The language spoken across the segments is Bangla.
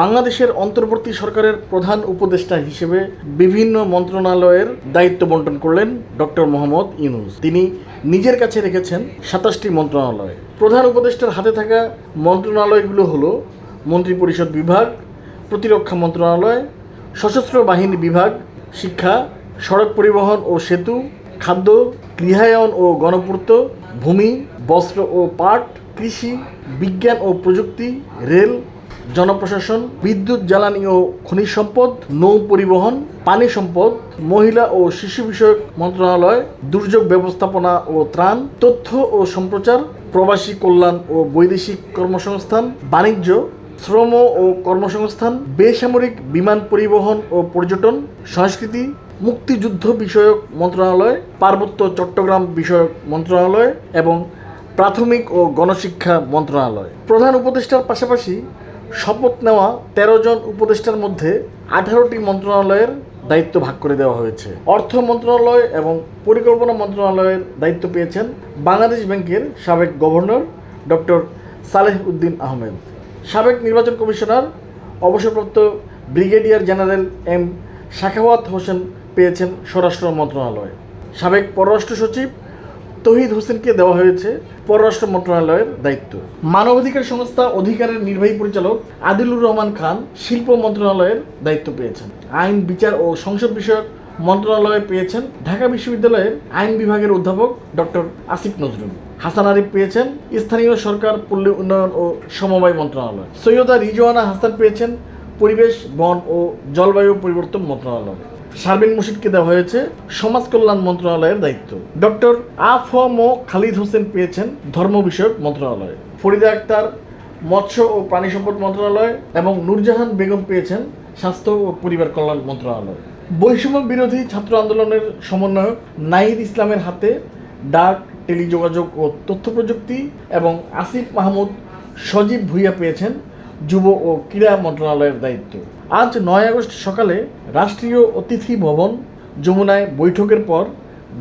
বাংলাদেশের অন্তর্বর্তী সরকারের প্রধান উপদেষ্টা হিসেবে বিভিন্ন মন্ত্রণালয়ের দায়িত্ব বন্টন করলেন ডক্টর মোহাম্মদ ইউনুস। তিনি নিজের কাছে রেখেছেন সাতাশটি মন্ত্রণালয়। প্রধান উপদেষ্টার হাতে থাকা মন্ত্রণালয়গুলো হলো মন্ত্রিপরিষদ বিভাগ, প্রতিরক্ষা মন্ত্রণালয়, সশস্ত্র বাহিনী বিভাগ, শিক্ষা, সড়ক পরিবহন ও সেতু, খাদ্য, গৃহায়ন ও গণপূর্ত, ভূমি, বস্ত্র ও পাট, কৃষি, বিজ্ঞান ও প্রযুক্তি, রেল জনপ্রশাসন, বিদ্যুৎ, জ্বালানি ও খনিজ সম্পদ, নৌ পরিবহন, পানি সম্পদ, মহিলা ও শিশু বিষয়ক মন্ত্রণালয়, দুর্যোগ ব্যবস্থাপনা ও ত্রাণ, তথ্য ও সম্প্রচার, প্রবাসী কল্যাণ ও বৈদেশিক কর্মসংস্থান, বাণিজ্য, শ্রম ও কর্মসংস্থান, বেসামরিক বিমান পরিবহন ও পর্যটন, সংস্কৃতি, মুক্তিযুদ্ধ বিষয়ক মন্ত্রণালয়, পার্বত্য চট্টগ্রাম বিষয়ক মন্ত্রণালয় এবং প্রাথমিক ও গণশিক্ষা মন্ত্রণালয়। প্রধান উপদেষ্টার পাশাপাশি শপথ নেওয়া তেরো জন উপদেষ্টার মধ্যে আঠারোটি মন্ত্রণালয়ের দায়িত্ব ভাগ করে দেওয়া হয়েছে। অর্থ মন্ত্রণালয় এবং পরিকল্পনা মন্ত্রণালয়ের দায়িত্ব পেয়েছেন বাংলাদেশ ব্যাংকের সাবেক গভর্নর ডক্টর সালেহ উদ্দিন আহমেদ। সাবেক নির্বাচন কমিশনার, অবসরপ্রাপ্ত brigadier general M Shakhawat Hossain পেয়েছেন স্বরাষ্ট্র মন্ত্রণালয়। সাবেক পররাষ্ট্র সচিব তহিদ হোসেনকে দেওয়া হয়েছে পররাষ্ট্র মন্ত্রণালয়ের দায়িত্ব। মানবাধিকার সংস্থা অধিকারের নির্বাহী পরিচালক আদিলুর রহমান খান শিল্প মন্ত্রণালয়ের দায়িত্ব পেয়েছেন। আইন, বিচার ও সংসদ বিষয়ক মন্ত্রণালয়ে পেয়েছেন ঢাকা বিশ্ববিদ্যালয়ের আইন বিভাগের অধ্যাপক ডক্টর আসিফ নজরুল। হাসান আরিফ পেয়েছেন স্থানীয় সরকার, পল্লী উন্নয়ন ও সমবায় মন্ত্রণালয়। সৈয়দা রিজওয়ানা হাসান পেয়েছেন পরিবেশ, বন ও জলবায়ু পরিবর্তন মন্ত্রণালয়। শারমিন মুর্শিদকে দেওয়া হয়েছে সমাজ কল্যাণ মন্ত্রণালয়ের দায়িত্ব। ডক্টর আফ মো খালিদ হোসেন পেয়েছেন ধর্ম বিষয়ক মন্ত্রণালয়। ফরিদা আক্তার, মৎস্য ও প্রাণী সম্পদ মন্ত্রণালয় এবং নূরজাহান বেগম পেয়েছেন স্বাস্থ্য ও পরিবার কল্যাণ মন্ত্রণালয়। বৈষম্য বিরোধী ছাত্র আন্দোলনের সমন্বয়ক নাহিদ ইসলামের হাতে ডাক, টেলিযোগাযোগ ও তথ্য প্রযুক্তি এবং আসিফ মাহমুদ সজীব ভুইয়া পেয়েছেন যুব ও ক্রীড়া মন্ত্রণালয়ের দায়িত্ব। আজ নয় আগস্ট সকালে রাষ্ট্রীয় অতিথি ভবন যমুনায় বৈঠকের পর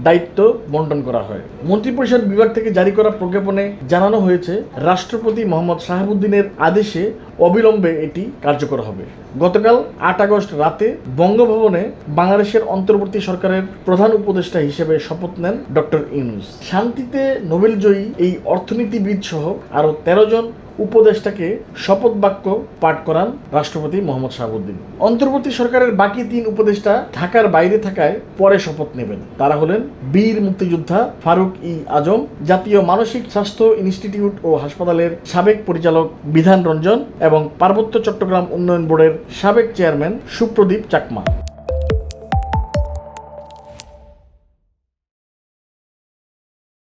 দায়িত্ব বন্টন করা হয়। মন্ত্রিপরিষদ বিভাগ থেকে জারি করা প্রজ্ঞাপনে জানানো হয়েছে, রাষ্ট্রপতি মোহাম্মদ শাহাবুদ্দিনের আদেশে অবিলম্বে এটি কার্যকর হবে। গতকাল আট আগস্ট রাতে বঙ্গভবনে বাংলাদেশের অন্তর্বর্তী সরকারের প্রধান উপদেষ্টা হিসেবে শপথ নেন ডক্টর ইউনুস। শান্তিতে নোবেলজয়ী এই অর্থনীতিবিদ সহ আরও তেরো জন উপদেষ্টাকে শপথ বাক্য পাঠ করান রাষ্ট্রপতি মোহাম্মদ শাহাবুদ্দিন। অন্তর্বর্তী সরকারের বাকি তিন উপদেষ্টা ঢাকার বাইরে থাকায় পরে শপথ নেবেন। তারা হলেন বীর মুক্তিযোদ্ধা ফারুক ই আজম, জাতীয় মানসিক স্বাস্থ্য ইনস্টিটিউট ও হাসপাতালের সাবেক পরিচালক বিধান রঞ্জন এবং পার্বত্য চট্টগ্রাম উন্নয়ন বোর্ডের সাবেক চেয়ারম্যান সুপ্রদীপ চাকমা।